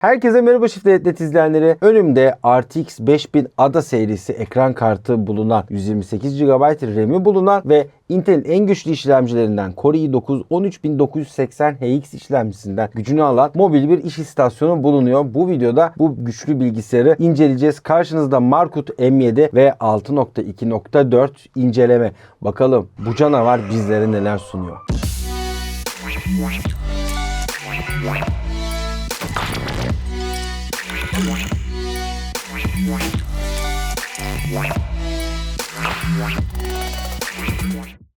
Herkese merhaba Shift izleyenleri. Önümde RTX 5000 ADA serisi ekran kartı bulunan 128 GB RAM'i bulunan ve Intel'in en güçlü işlemcilerinden Core i9 13980 HX işlemcisinden gücünü alan mobil bir iş istasyonu bulunuyor. Bu videoda bu güçlü bilgisayarı inceleyeceğiz. Karşınızda Markut M7 ve 6.2.4 inceleme. Bakalım bu canavar bizlere neler sunuyor. What?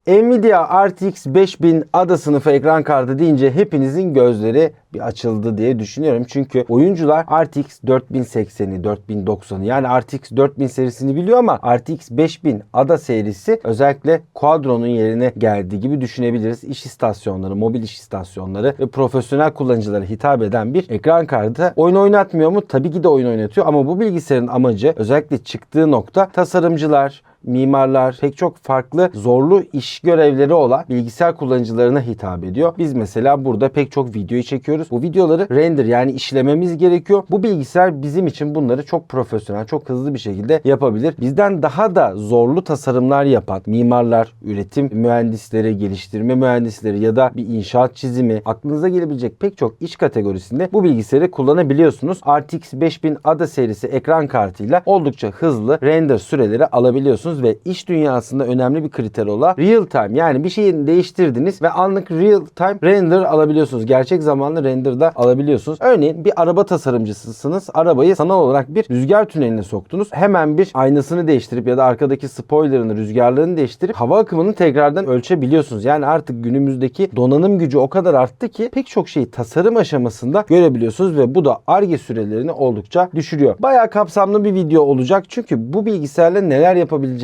Nvidia RTX 5000 ada sınıfı ekran kartı deyince hepinizin gözleri bir açıldı diye düşünüyorum. Çünkü oyuncular RTX 4080'i, 4090'ı yani RTX 4000 serisini biliyor ama RTX 5000 ada serisi özellikle Quadro'nun yerine geldiği gibi düşünebiliriz. İş istasyonları, mobil iş istasyonları ve profesyonel kullanıcılara hitap eden bir ekran kartı. Oyun oynatmıyor mu? Tabii ki de oyun oynatıyor ama bu bilgisayarın amacı özellikle çıktığı nokta tasarımcılar, mimarlar, pek çok farklı zorlu iş görevleri olan bilgisayar kullanıcılarına hitap ediyor. Biz mesela burada pek çok videoyu çekiyoruz. Bu videoları render yani işlememiz gerekiyor. Bu bilgisayar bizim için bunları çok profesyonel, çok hızlı bir şekilde yapabilir. Bizden daha da zorlu tasarımlar yapan mimarlar, üretim mühendisleri, geliştirme mühendisleri ya da bir inşaat çizimi aklınıza gelebilecek pek çok iş kategorisinde bu bilgisayarı kullanabiliyorsunuz. RTX 5000 ADA serisi ekran kartıyla oldukça hızlı render süreleri alabiliyorsunuz ve iş dünyasında önemli bir kriter olan real time yani bir şeyi değiştirdiniz ve anlık real time render alabiliyorsunuz. Gerçek zamanlı render da alabiliyorsunuz. Örneğin bir araba tasarımcısısınız. Arabayı sanal olarak bir rüzgar tüneline soktunuz. Hemen bir aynasını değiştirip ya da arkadaki spoilerını, rüzgarlarını değiştirip hava akımını tekrardan ölçebiliyorsunuz. Yani artık günümüzdeki donanım gücü o kadar arttı ki pek çok şeyi tasarım aşamasında görebiliyorsunuz ve bu da ARGE sürelerini oldukça düşürüyor. Bayağı kapsamlı bir video olacak çünkü bu bilgisayarla neler yapabileceğiniz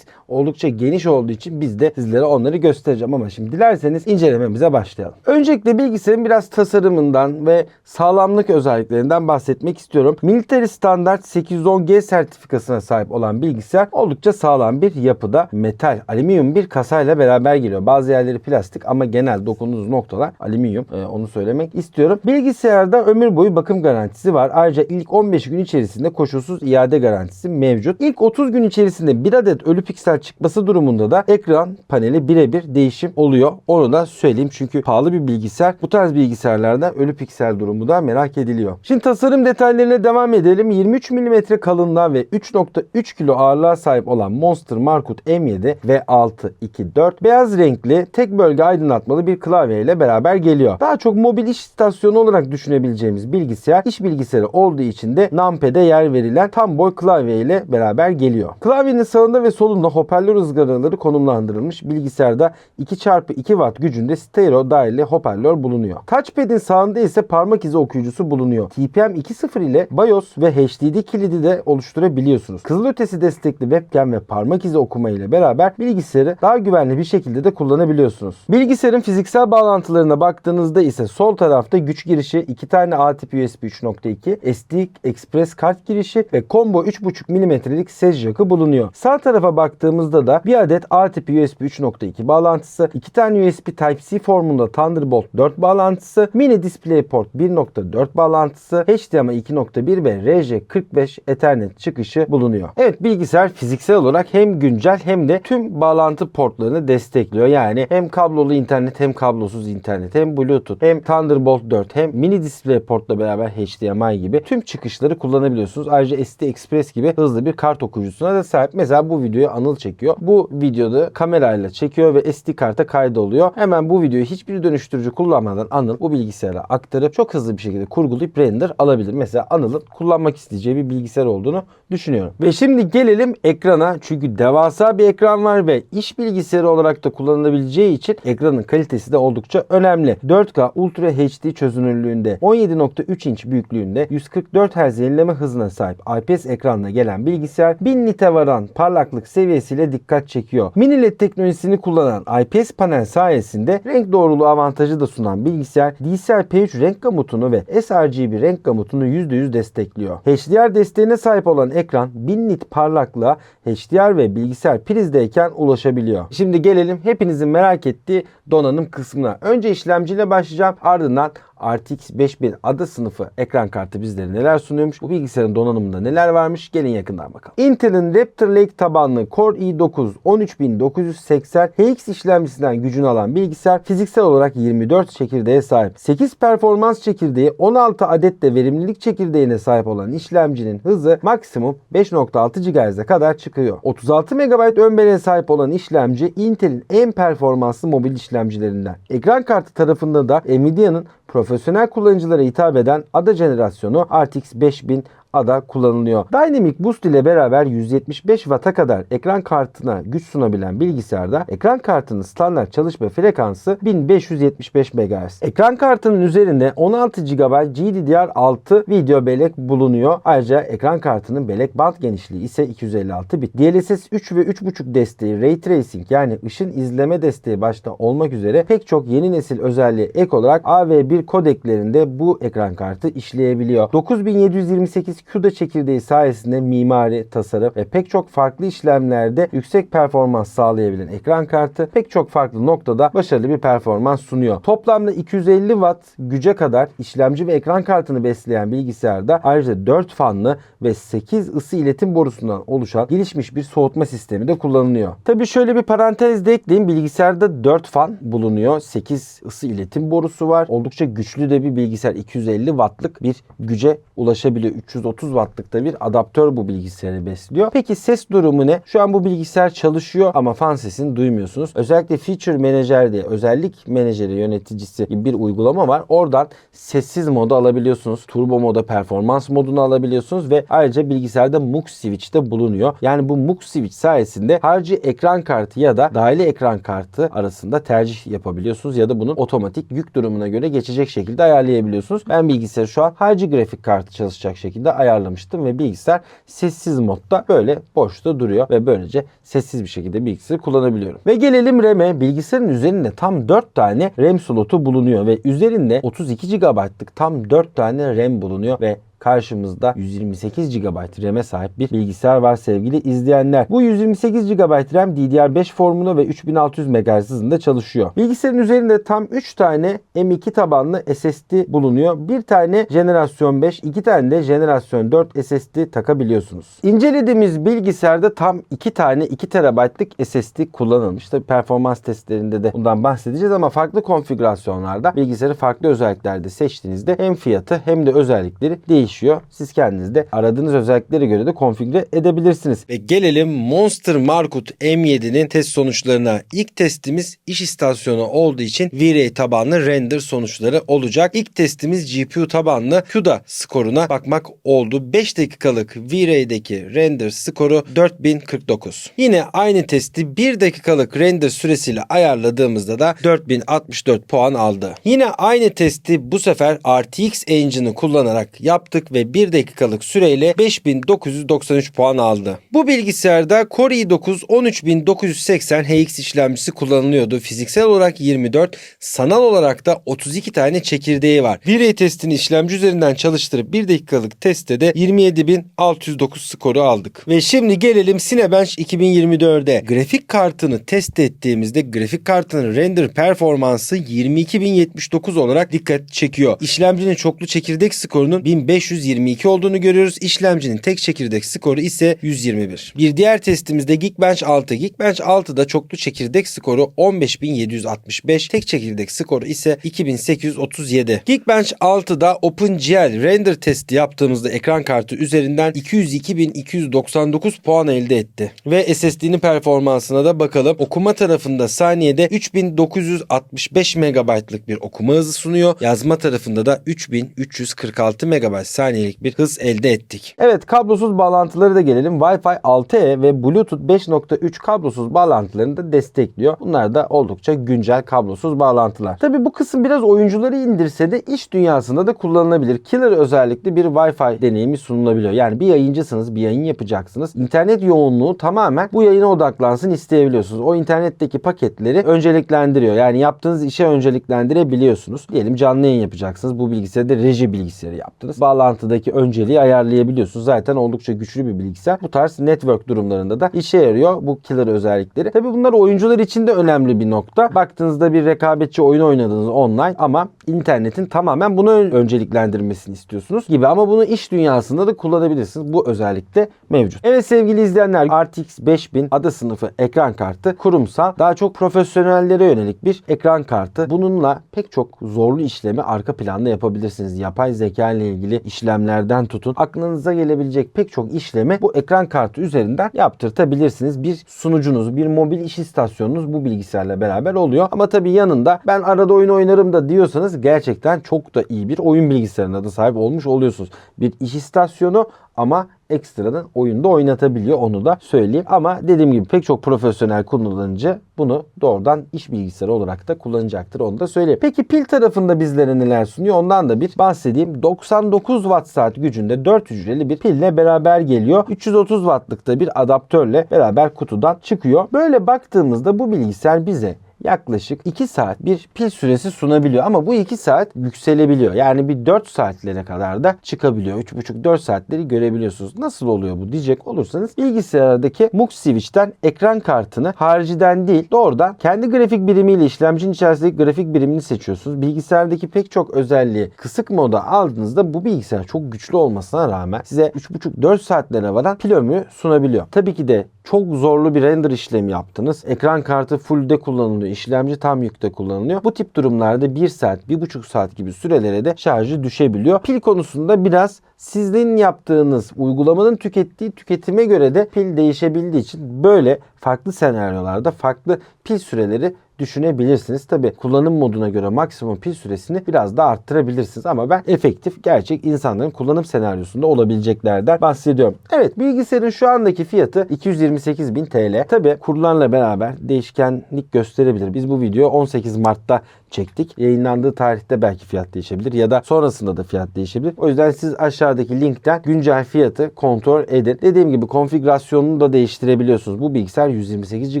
oldukça geniş olduğu için biz de sizlere onları göstereceğim ama şimdi dilerseniz incelememize başlayalım. Öncelikle bilgisayarın biraz tasarımından ve sağlamlık özelliklerinden bahsetmek istiyorum. Military Standard 810G sertifikasına sahip olan bilgisayar oldukça sağlam bir yapıda metal, alüminyum bir kasayla beraber geliyor. Bazı yerleri plastik ama genel dokunduğunuz noktalar alüminyum. Ee, onu söylemek istiyorum. Bilgisayarda ömür boyu bakım garantisi var. Ayrıca ilk 15 gün içerisinde koşulsuz iade garantisi mevcut. İlk 30 gün içerisinde bir adet ölü piksel çıkması durumunda da ekran paneli birebir değişim oluyor. Onu da söyleyeyim çünkü pahalı bir bilgisayar. Bu tarz bilgisayarlarda ölü piksel durumu da merak ediliyor. Şimdi tasarım detaylarına devam edelim. 23 mm kalınlığa ve 3.3 kilo ağırlığa sahip olan Monster Markut M7 ve 624 beyaz renkli tek bölge aydınlatmalı bir klavye ile beraber geliyor. Daha çok mobil iş istasyonu olarak düşünebileceğimiz bilgisayar iş bilgisayarı olduğu için de numpad'e yer verilen tam boy klavye ile beraber geliyor. Klavyenin sağında ve solunda hoparlör ızgaraları konumlandırılmış. Bilgisayarda 2x2 watt gücünde stereo dahili hoparlör bulunuyor. Touchpad'in sağında ise parmak izi okuyucusu bulunuyor. TPM 2.0 ile BIOS ve HDD kilidi de oluşturabiliyorsunuz. Kızılötesi destekli webcam ve parmak izi okuma ile beraber bilgisayarı daha güvenli bir şekilde de kullanabiliyorsunuz. Bilgisayarın fiziksel bağlantılarına baktığınızda ise sol tarafta güç girişi, 2 tane A tipi USB 3.2, SD Express kart girişi ve combo 3.5 mm'lik ses jack'ı bulunuyor. Sağ tarafa baktığımızda da bir adet A tipi USB 3.2 bağlantısı, 2 tane USB Type-C formunda Thunderbolt 4 bağlantısı, mini DisplayPort 1.4 bağlantısı, HDMI 2.1 ve RJ45 Ethernet çıkışı bulunuyor. Evet bilgisayar fiziksel olarak hem güncel hem de tüm bağlantı portlarını destekliyor. Yani hem kablolu internet hem kablosuz internet hem Bluetooth hem Thunderbolt 4 hem mini DisplayPort'la beraber HDMI gibi tüm çıkışları kullanabiliyorsunuz. Ayrıca SD Express gibi hızlı bir kart okuyucusuna da sahip. Mesela bu videoyu Anıl çekiyor. Bu videoda kamerayla çekiyor ve SD karta kaydoluyor. Hemen bu videoyu hiçbir dönüştürücü kullanmadan Anıl bu bilgisayara aktarıp çok hızlı bir şekilde kurgulayıp render alabilir. Mesela Anıl'ın kullanmak isteyeceği bir bilgisayar olduğunu düşünüyorum. Ve şimdi gelelim ekrana. Çünkü devasa bir ekran var ve iş bilgisayarı olarak da kullanılabileceği için ekranın kalitesi de oldukça önemli. 4K Ultra HD çözünürlüğünde 17.3 inç büyüklüğünde 144 Hz yenileme hızına sahip IPS ekranla gelen bilgisayar 1000 nite varan parlaklık seviyesiyle dikkat çekiyor. Mini LED teknolojisini kullanan IPS panel sayesinde renk doğruluğu avantajı da sunan bilgisayar DCI-P3 renk gamutunu ve sRGB renk gamutunu %100 destekliyor. HDR desteğine sahip olan ekran 1000 nit parlaklığa HDR ve bilgisayar prizdeyken ulaşabiliyor. Şimdi gelelim hepinizin merak ettiği donanım kısmına. Önce işlemciyle başlayacağım ardından RTX 5000 ada sınıfı ekran kartı bizlere neler sunuyormuş? Bu bilgisayarın donanımında neler varmış? Gelin yakından bakalım. Intel'in Raptor Lake tabanlı Core i9 13980 HX işlemcisinden gücünü alan bilgisayar fiziksel olarak 24 çekirdeğe sahip. 8 performans çekirdeği 16 adet de verimlilik çekirdeğine sahip olan işlemcinin hızı maksimum 5.6 GHz'e kadar çıkıyor. 36 MB ön bellek'e sahip olan işlemci Intel'in en performanslı mobil işlemcilerinden. Ekran kartı tarafında da Nvidia'nın profesyonel kullanıcılara hitap eden ADA jenerasyonu RTX 5000 ada kullanılıyor. Dynamic Boost ile beraber 175 Watt'a kadar ekran kartına güç sunabilen bilgisayarda ekran kartının standart çalışma frekansı 1575 MHz. Ekran kartının üzerinde 16 GB GDDR6 video bellek bulunuyor. Ayrıca ekran kartının bellek band genişliği ise 256 bit. DLSS 3 ve 3.5 desteği, Ray Tracing yani ışın izleme desteği başta olmak üzere pek çok yeni nesil özelliğe ek olarak AV1 kodeklerinde bu ekran kartı işleyebiliyor. 9728 CUDA çekirdeği sayesinde mimari, tasarım ve pek çok farklı işlemlerde yüksek performans sağlayabilen ekran kartı pek çok farklı noktada başarılı bir performans sunuyor. Toplamda 250 Watt güce kadar işlemci ve ekran kartını besleyen bilgisayarda ayrıca 4 fanlı ve 8 ısı iletim borusundan oluşan gelişmiş bir soğutma sistemi de kullanılıyor. Tabi şöyle bir parantez de ekleyeyim. Bilgisayarda 4 fan bulunuyor. 8 ısı iletim borusu var. Oldukça güçlü de bir bilgisayar. 250 wattlık bir güce ulaşabiliyor. 330 wattlıkta bir adaptör bu bilgisayarı besliyor. Peki ses durumu ne? Şu an bu bilgisayar çalışıyor ama fan sesini duymuyorsunuz. Özellikle Feature Manager diye özellik menajeri yöneticisi gibi bir uygulama var. Oradan sessiz modu alabiliyorsunuz. Turbo moda performans modunu alabiliyorsunuz ve ayrıca bilgisayarda MUX switch de bulunuyor. Yani bu MUX switch sayesinde harici ekran kartı ya da dahili ekran kartı arasında tercih yapabiliyorsunuz ya da bunun otomatik yük durumuna göre geçecek şekilde ayarlayabiliyorsunuz. Ben bilgisayarı şu an harici grafik kartı çalışacak şekilde ayarlamıştım ve bilgisayar sessiz modda böyle boşta duruyor ve böylece sessiz bir şekilde bilgisayarı kullanabiliyorum. Ve gelelim RAM'e. Bilgisayarın üzerinde tam 4 tane RAM slotu bulunuyor ve üzerinde 32 GB'lık tam 4 tane RAM bulunuyor ve karşımızda 128 GB RAM'e sahip bir bilgisayar var sevgili izleyenler. Bu 128 GB RAM DDR5 formunda ve 3600 MHz hızında çalışıyor. Bilgisayarın üzerinde tam 3 tane M2 tabanlı SSD bulunuyor. Bir tane jenerasyon 5, 2 tane de jenerasyon 4 SSD takabiliyorsunuz. İncelediğimiz bilgisayarda tam 2 tane 2 TB'lık SSD kullanılmış. Tabi performans testlerinde de bundan bahsedeceğiz ama farklı konfigürasyonlarda bilgisayarı farklı özelliklerde seçtiğinizde hem fiyatı hem de özellikleri değişiyor. Siz kendiniz de aradığınız özelliklere göre de konfigüre edebilirsiniz. Ve gelelim Monster Markut M7'nin test sonuçlarına. İlk testimiz iş istasyonu olduğu için V-Ray tabanlı render sonuçları olacak. İlk testimiz GPU tabanlı CUDA skoruna bakmak oldu. 5 dakikalık V-Ray'deki render skoru 4049. Yine aynı testi 1 dakikalık render süresiyle ayarladığımızda da 4064 puan aldı. Yine aynı testi bu sefer RTX Engine'ı kullanarak yaptık ve 1 dakikalık süreyle 5993 puan aldı. Bu bilgisayarda Core i9 13980 HX işlemcisi kullanılıyordu. Fiziksel olarak 24, sanal olarak da 32 tane çekirdeği var. V-Ray testini işlemci üzerinden çalıştırıp 1 dakikalık testte de 27609 skoru aldık. Ve şimdi gelelim Cinebench 2024'de. Grafik kartını test ettiğimizde grafik kartının render performansı 22079 olarak dikkat çekiyor. İşlemcinin çoklu çekirdek skorunun 1522 olduğunu görüyoruz. İşlemcinin tek çekirdek skoru ise 121. Bir diğer testimizde Geekbench 6. Geekbench 6'da çoklu çekirdek skoru 15765. Tek çekirdek skoru ise 2837. Geekbench 6'da OpenGL render testi yaptığımızda ekran kartı üzerinden 202.299 puan elde etti. Ve SSD'nin performansına da bakalım. Okuma tarafında saniyede 3965 MB'lık bir okuma hızı sunuyor. Yazma tarafında da 3346 MB saniyelik bir hız elde ettik. Evet kablosuz bağlantıları da gelelim. Wi-Fi 6E ve Bluetooth 5.3 kablosuz bağlantılarını da destekliyor. Bunlar da oldukça güncel kablosuz bağlantılar. Tabi bu kısım biraz oyuncuları indirse de iş dünyasında da kullanılabilir. Killer özellikle bir Wi-Fi deneyimi sunulabiliyor. Yani bir yayıncısınız, bir yayın yapacaksınız. İnternet yoğunluğu tamamen bu yayına odaklansın isteyebiliyorsunuz. O internetteki paketleri önceliklendiriyor. Yani yaptığınız işe önceliklendirebiliyorsunuz. Diyelim canlı yayın yapacaksınız. Bu bilgisayarda reji bilgisayarı yaptınız. Bağlantı bağlantıdaki önceliği ayarlayabiliyorsunuz. Zaten oldukça güçlü bir bilgisayar. Bu tarz network durumlarında da işe yarıyor bu killer özellikleri. Tabi bunlar oyuncular için de önemli bir nokta. Baktığınızda bir rekabetçi oyun oynadınız online ama internetin tamamen bunu ön- önceliklendirmesini istiyorsunuz gibi ama bunu iş dünyasında da kullanabilirsiniz. Bu özellikle mevcut. Evet sevgili izleyenler RTX 5000 ada sınıfı ekran kartı kurumsal daha çok profesyonellere yönelik bir ekran kartı. Bununla pek çok zorlu işlemi arka planda yapabilirsiniz. Yapay zeka ile ilgili işlemlerden tutun. Aklınıza gelebilecek pek çok işlemi bu ekran kartı üzerinden yaptırtabilirsiniz. Bir sunucunuz, bir mobil iş istasyonunuz bu bilgisayarla beraber oluyor. Ama tabii yanında ben arada oyun oynarım da diyorsanız gerçekten çok da iyi bir oyun bilgisayarına da sahip olmuş oluyorsunuz. Bir iş istasyonu ama ekstradan oyunda oynatabiliyor onu da söyleyeyim. Ama dediğim gibi pek çok profesyonel kullanıcı bunu doğrudan iş bilgisayarı olarak da kullanacaktır onu da söyleyeyim. Peki pil tarafında bizlere neler sunuyor ondan da bir bahsedeyim. 99 watt saat gücünde 4 hücreli bir pille beraber geliyor. 330 wattlıkta bir adaptörle beraber kutudan çıkıyor. Böyle baktığımızda bu bilgisayar bize yaklaşık 2 saat bir pil süresi sunabiliyor. Ama bu 2 saat yükselebiliyor. Yani bir 4 saatlere kadar da çıkabiliyor. 3,5-4 saatleri görebiliyorsunuz. Nasıl oluyor bu diyecek olursanız bilgisayardaki MUX switch'ten ekran kartını hariciden değil doğrudan kendi grafik birimiyle işlemcinin içerisindeki grafik birimini seçiyorsunuz. Bilgisayardaki pek çok özelliği kısık moda aldığınızda bu bilgisayar çok güçlü olmasına rağmen size 3,5-4 saatlere varan pil ömrü sunabiliyor. Tabii ki de çok zorlu bir render işlemi yaptınız. Ekran kartı full'de kullanılıyor. işlemci tam yükte kullanılıyor. Bu tip durumlarda 1 saat, 1,5 saat gibi sürelere de şarjı düşebiliyor. Pil konusunda biraz sizin yaptığınız uygulamanın tükettiği tüketime göre de pil değişebildiği için böyle farklı senaryolarda farklı pil süreleri düşünebilirsiniz. Tabi kullanım moduna göre maksimum pil süresini biraz da arttırabilirsiniz ama ben efektif gerçek insanların kullanım senaryosunda olabileceklerden bahsediyorum. Evet bilgisayarın şu andaki fiyatı 228.000 TL. Tabi kurlarla beraber değişkenlik gösterebilir. Biz bu videoyu 18 Mart'ta çektik. Yayınlandığı tarihte belki fiyat değişebilir ya da sonrasında da fiyat değişebilir. O yüzden siz aşağıdaki linkten güncel fiyatı kontrol edin. Dediğim gibi konfigürasyonunu da değiştirebiliyorsunuz. Bu bilgisayar 128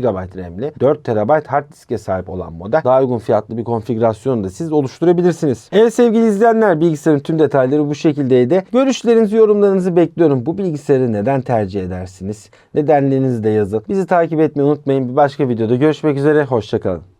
GB RAM'li 4 TB hard diske sahip olan model. Daha uygun fiyatlı bir konfigürasyonu da siz oluşturabilirsiniz. Evet sevgili izleyenler bilgisayarın tüm detayları bu şekildeydi. Görüşlerinizi, yorumlarınızı bekliyorum. Bu bilgisayarı neden tercih edersiniz? Nedenlerinizi de yazın. Bizi takip etmeyi unutmayın. Bir başka videoda görüşmek üzere. Hoşçakalın.